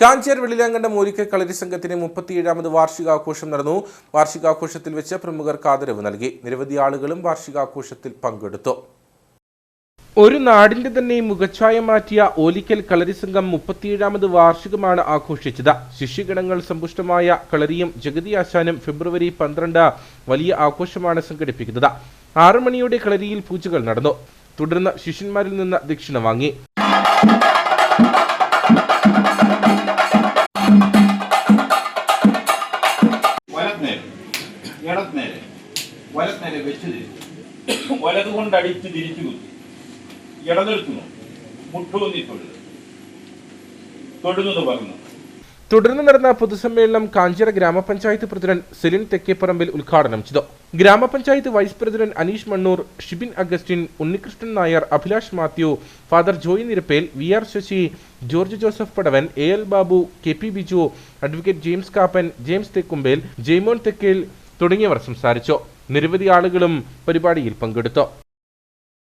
കാഞ്ചേർ വെള്ളിലാങ്കണ്ട മൂലിക്കൽ കളരി സംഘത്തിന് മുപ്പത്തിയേഴാമത് വാർഷികാഘോഷം നടന്നു. വാർഷികാഘോഷത്തിൽ വെച്ച് പ്രമുഖർക്ക് ആദരവ് നൽകി. നിരവധി ആളുകളും വാർഷികാഘോഷത്തിൽ പങ്കെടുത്തു. ഒരു നാടിന്റെ തന്നെ മുഖച്ഛായ മാറ്റിയ ഓലിക്കൽ കളരി സംഘം മുപ്പത്തിയേഴാമത് വാർഷികമാണ് ആഘോഷിച്ചത്. ശിഷ്യഗണങ്ങൾ സമ്പുഷ്ടമായ കളരിയും ജഗതി ആശാനും ഫെബ്രുവരി പന്ത്രണ്ട് വലിയ ആഘോഷമാണ് സംഘടിപ്പിക്കുന്നത്. ആറുമണിയുടെ കളരിയിൽ പൂജകൾ നടന്നു. തുടർന്ന് ശിഷ്യന്മാരിൽ നിന്ന് ദക്ഷിണ വാങ്ങി. നേരെ ഇടത് നേരെ വലത് നേരെ വെച്ച് തിരിച്ചു. വലത് കൊണ്ട് അടിച്ച് തിരിച്ചു കുത്തി. മുട്ട് മുട്ടൂന്നി തൊഴുത്. തൊടുന്നത് പറഞ്ഞു തുടർന്ന് നടന്ന പൊതുസമ്മേളനം കാഞ്ചിറ ഗ്രാമപഞ്ചായത്ത് പ്രസിഡന്റ് സെലിൻ തെക്കേപ്പറമ്പിൽ ഉദ്ഘാടനം ചെയ്തു. ഗ്രാമപഞ്ചായത്ത് vice president Aneesh Mannoor Shibin Augustine Unnikrishnan Nair Abhilash Mathew father Joy Nirappel V R Sasi George Joseph Padavan A L Babu K P Biju advocate James Kappan James Thekkumpel Jaimon Thekkel തുടങ്ങിയവർ സംസാരിച്ചു. നിരവധി ആളുകളും പരിപാടിയിൽ പങ്കെടുത്തു.